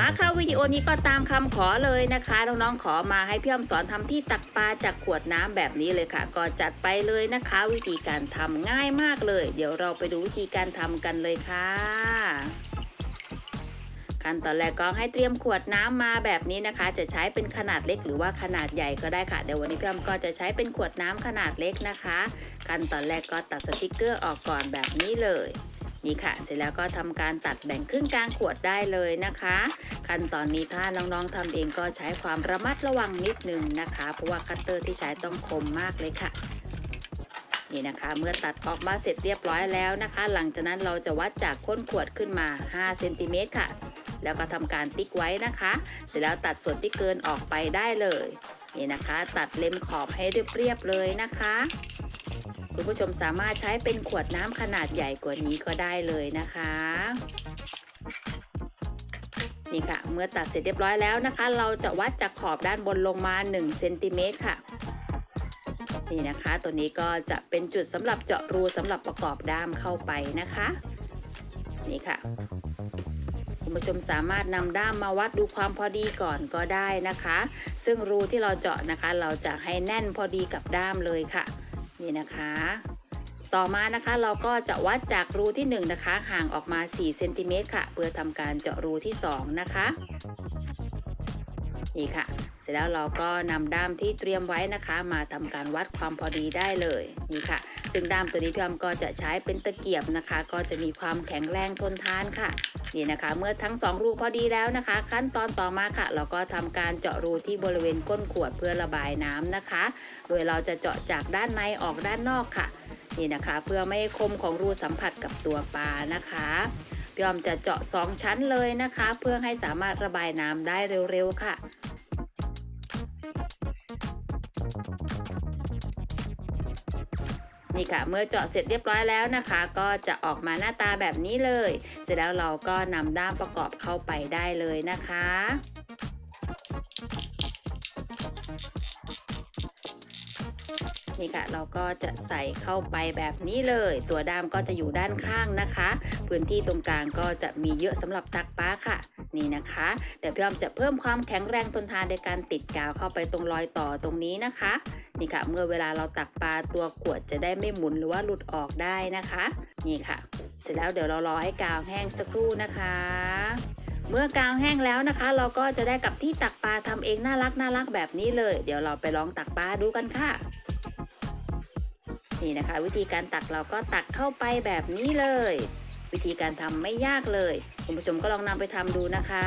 มาค่ะวิดีโอนี้ก็ตามคำขอเลยนะคะ น้องๆขอมาให้พี่อ้อมสอนทำที่ตักปลาจากขวดน้ำแบบนี้เลยค่ะ ก็จัดไปเลยนะคะ วิธีการทำง่ายมากเลย เดี๋ยวเราไปดูวิธีการทำกันเลยค่ะ ขั้นตอนแรกก็ให้เตรียมขวดน้ำมาแบบนี้นะคะ จะใช้เป็นขนาดเล็กหรือว่าขนาดใหญ่ก็ได้ค่ะเดี๋ยววันนี้พี่อ้อมก็จะใช้เป็นขวดน้ำขนาดเล็กนะคะ ขั้นตอนแรกก็ตัดสติกเกอร์ออกก่อนแบบนี้เลย นี่ค่ะ เสร็จแล้วก็ทำการตัดแบ่งครึ่งกลางขวดได้เลยนะคะ ขั้นตอนนี้ถ้าน้องๆทำเองก็ใช้ความระมัดระวังนิดนึงนะคะ เพราะว่าคัตเตอร์ที่ใช้ต้องคมมากเลยค่ะนี่นะคะ เมื่อตัดออกมาเสร็จเรียบร้อยแล้วนะคะ หลังจากนั้นเราจะวัดจากก้นขวดขึ้นมา 5 เซนติเมตรค่ะ แล้วก็ทำการติ๊กไว้นะคะ เสร็จแล้วตัดส่วนที่เกินออกไปได้เลย นี่นะคะ ตัดเล็มขอบให้เรียบๆเลยนะคะ คุณผู้ชมสามารถใช้เป็นขวดน้ำขนาดใหญ่กว่านี้ก็ได้เลยนะคะ นี่ค่ะ เมื่อตัดเสร็จเรียบร้อยแล้วนะคะ เราจะวัดจากขอบด้านบนลงมา1เซนติเมตรค่ะนี่นะคะ ตัวนี้ก็จะเป็นจุดสำหรับเจาะรูสำหรับประกอบด้ามเข้าไปนะคะ นี่ค่ะ คุณผู้ชมสามารถนำด้ามมาวัดดูความพอดีก่อนก็ได้นะคะ ซึ่งรูที่เราเจาะนะคะ เราจะให้แน่นพอดีกับด้ามเลยค่ะ นี่นะคะ ต่อมานะคะเราก็จะวัดจากรูที่ 1 นะคะ ห่างออกมา4เซนติเมตรค่ะ เพื่อทำการเจาะรูที่ 2 นะคะนี่ค่ะ เสร็จแล้วเราก็นำด้ามที่เตรียมไว้นะคะ มาทำการวัดความพอดีได้เลยนี่ค่ะ ซึ่งด้ามตัวนี้พี่อมก็จะใช้เป็นตะเกียบนะคะ ก็จะมีความแข็งแรงทนทานค่ะนี่นะคะ เมื่อทั้ง 2 รูพอดีแล้วนะคะ ขั้นตอนต่อมาค่ะ เราก็ทำการเจาะรูที่บริเวณก้นขวดเพื่อระบายน้ำนะคะ โดยเราจะเจาะจากด้านในออกด้านนอกค่ะนี่นะคะ เพื่อไม่ให้คมของรูสัมผัสกับตัวปลานะคะพี่อมจะเจาะ 2 ชั้นเลยนะคะ เพื่อให้สามารถระบายน้ำได้เร็วๆค่ะ นี่ค่ะ เมื่อเจาะเสร็จเรียบร้อยแล้วนะคะ ก็จะออกมาหน้าตาแบบนี้เลย เสร็จแล้วเราก็นำด้ามประกอบเข้าไปได้เลยนะคะนี่ค่ะเราก็จะใส่เข้าไปแบบนี้เลย ตัวด้ามก็จะอยู่ด้านข้างนะคะ พื้นที่ตรงกลางก็จะมีเยอะสำหรับตักปลาค่ะ นี่นะคะเดี๋ยวพี่อ้อมจะเพิ่มความแข็งแรงทนทานในการติดกาวเข้าไปตรงรอยต่อตรงนี้นะคะ นี่ค่ะ เมื่อเวลาเราตักปลาตัวขวดจะได้ไม่หมุนหรือว่าหลุดออกได้นะคะ นี่ค่ะ เสร็จแล้วเดี๋ยวเรารอให้กาวแห้งสักครู่นะคะ เมื่อกาวแห้งแล้วนะคะ เราก็จะได้กับที่ตักปลาทำเองน่ารักน่ารักแบบนี้เลย เดี๋ยวเราไปลองตักปลาดูกันค่ะนี่นะคะ วิธีการตักเราก็ตักเข้าไปแบบนี้เลย วิธีการทำไม่ยากเลย คุณผู้ชมก็ลองนำไปทำดูนะคะ